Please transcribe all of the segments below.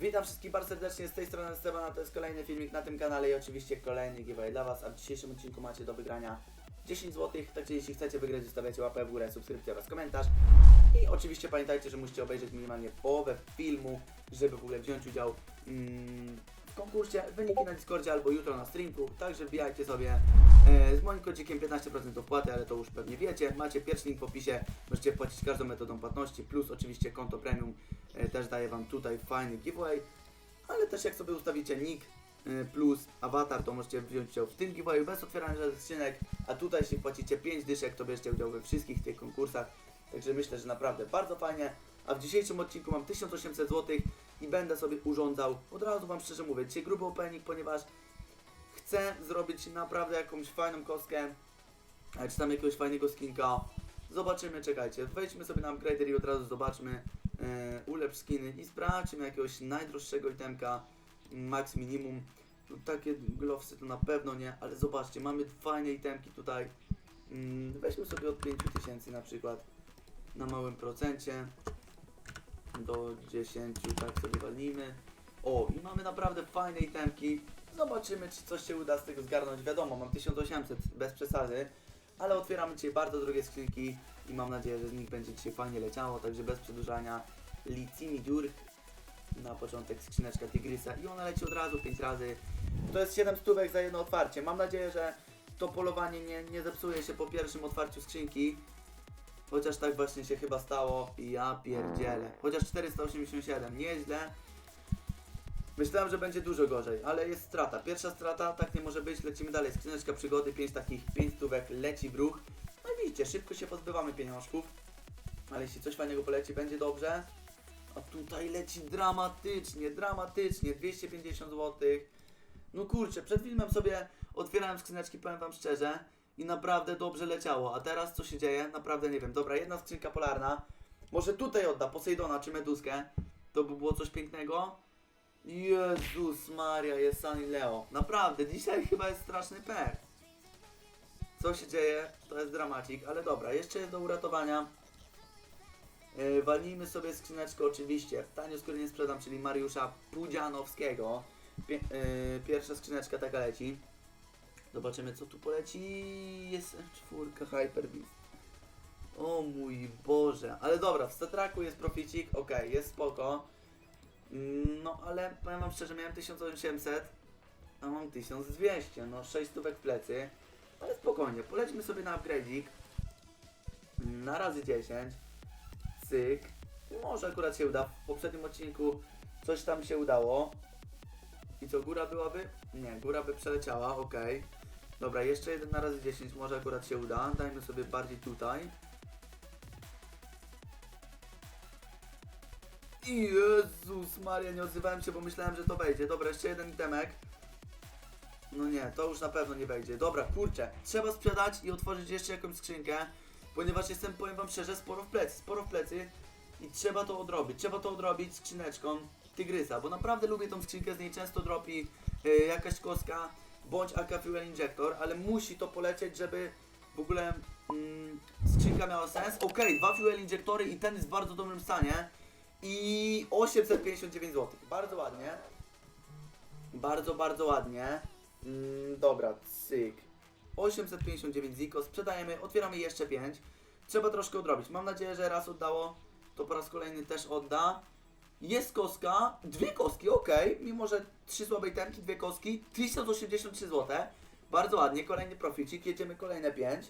Witam wszystkich bardzo serdecznie z tej strony Stefana, to jest kolejny filmik na tym kanale i oczywiście kolejny giveaway dla Was, a w dzisiejszym odcinku macie do wygrania 10 zł, także jeśli chcecie wygrać zostawiacie łapę w górę, subskrypcję oraz komentarz. I oczywiście pamiętajcie, że musicie obejrzeć minimalnie połowę filmu, żeby w ogóle wziąć udział mm, w konkursie, wyniki na Discordzie albo jutro na streamku, także wbijajcie sobie e, z moim kodzikiem 15% opłaty, ale to już pewnie wiecie, macie pierwszy link w opisie, możecie płacić każdą metodą płatności, plus oczywiście konto premium też daje Wam tutaj fajny giveaway, ale też jak sobie ustawicie nick e, plus awatar, to możecie wziąć udział w tym giveawayu bez otwierania żadnych skrzynek, a tutaj jeśli płacicie 5 dyszek, to bierzecie udział we wszystkich tych konkursach, także myślę, że naprawdę bardzo fajnie, a w dzisiejszym odcinku mam 1800 zł i będę sobie urządzał, od razu Wam szczerze mówię, dzisiaj gruby opening, ponieważ chcę zrobić naprawdę jakąś fajną kostkę, e, czy tam jakiegoś fajnego skinka. Zobaczymy, czekajcie, wejdźmy sobie na upgrader i od razu zobaczmy e, ulepsz skiny i sprawdźmy jakiegoś najdroższego itemka, max minimum. Tu takie glowsy to na pewno nie, ale zobaczcie, mamy fajne itemki tutaj. Mm, weźmy sobie od 5000 na przykład na małym procencie do 10, tak sobie walimy. O, i mamy naprawdę fajne itemki. Zobaczymy, czy coś się uda z tego zgarnąć. Wiadomo, mam 1800 bez przesady, ale otwieramy dzisiaj bardzo drogie skrzynki i mam nadzieję, że z nich będzie dzisiaj fajnie leciało, także bez przedłużania. Licini Diur na początek skrzyneczka Tigrysa i ona leci od razu 5 razy. To jest 7 stówek za jedno otwarcie. Mam nadzieję, że to polowanie nie, nie zepsuje się po pierwszym otwarciu skrzynki. Chociaż tak właśnie się chyba stało i ja pierdzielę. Chociaż 487, nieźle. Myślałem, że będzie dużo gorzej, ale jest strata. Pierwsza strata, tak nie może być. Lecimy dalej. Skrzyneczka przygody, 5 takich 5 stówek, leci w ruch. No i widzicie, szybko się pozbywamy pieniążków. Ale jeśli coś fajnego poleci, będzie dobrze. A tutaj leci dramatycznie, dramatycznie. 250 zł. No kurczę, przed filmem sobie otwierałem skrzyneczki, powiem wam szczerze. I naprawdę dobrze leciało. A teraz co się dzieje? Naprawdę nie wiem. Dobra, jedna skrzynka polarna. Może tutaj odda Poseidona czy Meduskę. To by było coś pięknego. Jezus Maria, jest Sunny Leo. Naprawdę, dzisiaj chyba jest straszny pech. Co się dzieje? To jest dramacik, ale dobra, jeszcze jest do uratowania. Yy, walnijmy sobie skrzyneczkę oczywiście. W taniu, skoro nie sprzedam, czyli Mariusza Pudzianowskiego. Pie, yy, pierwsza skrzyneczka taka leci. Zobaczymy co tu poleci. Jest czwórka Hyper Beast. O mój Boże. Ale dobra, w Statraku jest proficik, ok, jest spoko. Mm, No ale powiem wam szczerze, miałem 1800, a mam 1200, no 6 stówek w plecy. Ale spokojnie, polećmy sobie na upgrade'ik. Na razy 10. Cyk. Może akurat się uda. W poprzednim odcinku coś tam się udało. I co, góra byłaby? Nie, góra by przeleciała, ok. Dobra, jeszcze jeden na razy 10, może akurat się uda. Dajmy sobie bardziej tutaj. Jezus Maria, nie odzywałem się, bo myślałem, że to wejdzie. Dobra, jeszcze jeden itemek. No nie, to już na pewno nie wejdzie. Dobra, kurczę, trzeba sprzedać i otworzyć jeszcze jakąś skrzynkę, ponieważ jestem, powiem wam szczerze, sporo w plecy, sporo w plecy i trzeba to odrobić. Trzeba to odrobić skrzyneczką Tygrysa, bo naprawdę lubię tą skrzynkę, z niej często dropi y, jakaś kostka bądź AK Fuel Injector, ale musi to polecieć, żeby w ogóle mm, skrzynka miała sens. Okej, dwa Fuel Injektory i ten jest w bardzo dobrym stanie i 859 zł. Bardzo ładnie. Bardzo, bardzo ładnie. Mm, dobra, cyk. 859 ziko, sprzedajemy, otwieramy jeszcze 5. Trzeba troszkę odrobić. Mam nadzieję, że raz oddało, to po raz kolejny też odda. Jest koska, dwie koski, ok, mimo że trzy słabe itemki, dwie koski, 1083 zł. Bardzo ładnie, kolejny proficik, jedziemy kolejne 5.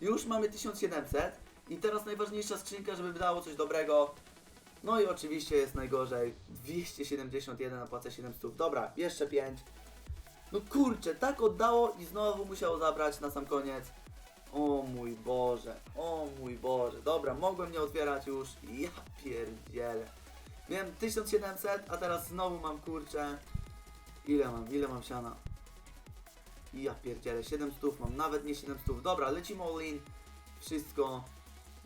Już mamy 1700 i teraz najważniejsza skrzynka, żeby wydało coś dobrego. No i oczywiście jest najgorzej. 271 na płacę 700. Dobra, jeszcze 5. No kurczę, tak oddało i znowu musiał zabrać na sam koniec. O mój Boże, o mój Boże. Dobra, mogłem nie otwierać już. Ja pierdzielę. Miałem 1700, a teraz znowu mam kurczę. Ile mam? Ile mam siana? Ja pierdzielę, 700 mam, nawet nie 700. Dobra, lecimy all in. Wszystko.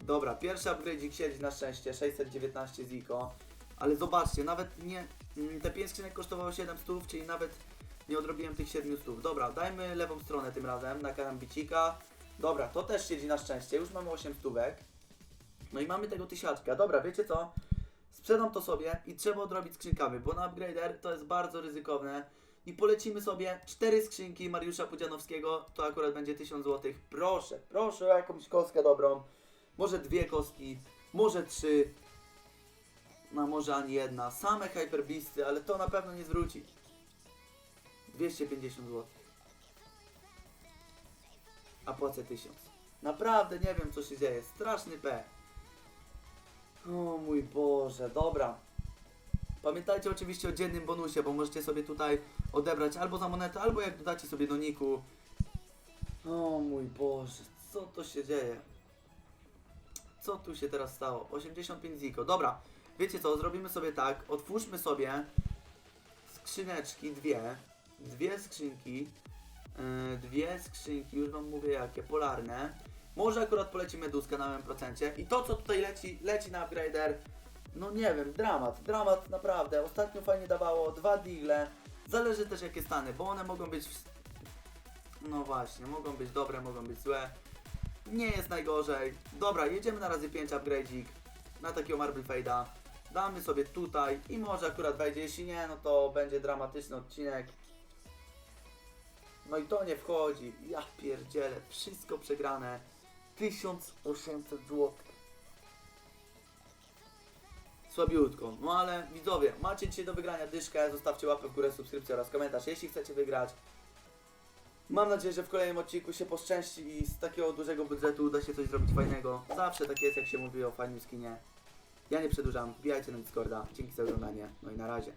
Dobra, pierwszy upgrade'ik siedzi na szczęście, 619 ziko. Ale zobaczcie, nawet nie... mm, Te 5 skrzynek kosztowało 700, czyli nawet nie odrobiłem tych 700. Dobra, dajmy lewą stronę tym razem na karambicika. Dobra, to też siedzi na szczęście, już mamy 8 stówek. No i mamy tego tysiaczka. Dobra, wiecie co? Sprzedam to sobie i trzeba odrobić skrzynkami, bo na upgrader to jest bardzo ryzykowne. I polecimy sobie cztery skrzynki Mariusza Pudzianowskiego, to akurat będzie 1000 zł. Proszę, proszę o jakąś kostkę dobrą. Może dwie kostki, może trzy. No może ani jedna. Same hyperblisty, ale to na pewno nie zwróci. 250 zł. A płacę 1000. Naprawdę nie wiem co się dzieje. Straszny P. O mój Boże, dobra. Pamiętajcie oczywiście o dziennym bonusie, bo możecie sobie tutaj odebrać albo za monetę, albo jak dodacie sobie do niku. O mój Boże, co to się dzieje? Co tu się teraz stało? 85 ziko. Dobra, wiecie co, zrobimy sobie tak. Otwórzmy sobie skrzyneczki, dwie. Dwie skrzynki. Yy, dwie skrzynki, już wam mówię jakie, polarne. Może akurat poleci meduska na małym procencie. I to co tutaj leci, leci na upgrader. No nie wiem, dramat, dramat naprawdę. Ostatnio fajnie dawało dwa digle. Zależy też jakie stany, bo one mogą być. W... No właśnie, mogą być dobre, mogą być złe. Nie jest najgorzej. Dobra, jedziemy na razy 5 upgrade'ik na takiego Marble Fade'a. Damy sobie tutaj i może akurat wejdzie. Jeśli nie, no to będzie dramatyczny odcinek. No i to nie wchodzi. Ja pierdzielę, wszystko przegrane. 1800 zł. Słabiutko. No ale widzowie, macie dzisiaj do wygrania dyszkę. Zostawcie łapę w górę, subskrypcję oraz komentarz, jeśli chcecie wygrać. Mam nadzieję, że w kolejnym odcinku się poszczęści i z takiego dużego budżetu uda się coś zrobić fajnego. Zawsze tak jest, jak się mówi o fajnym skinie. Ja nie przedłużam, wbijajcie na Discorda. Dzięki za oglądanie. No i na razie.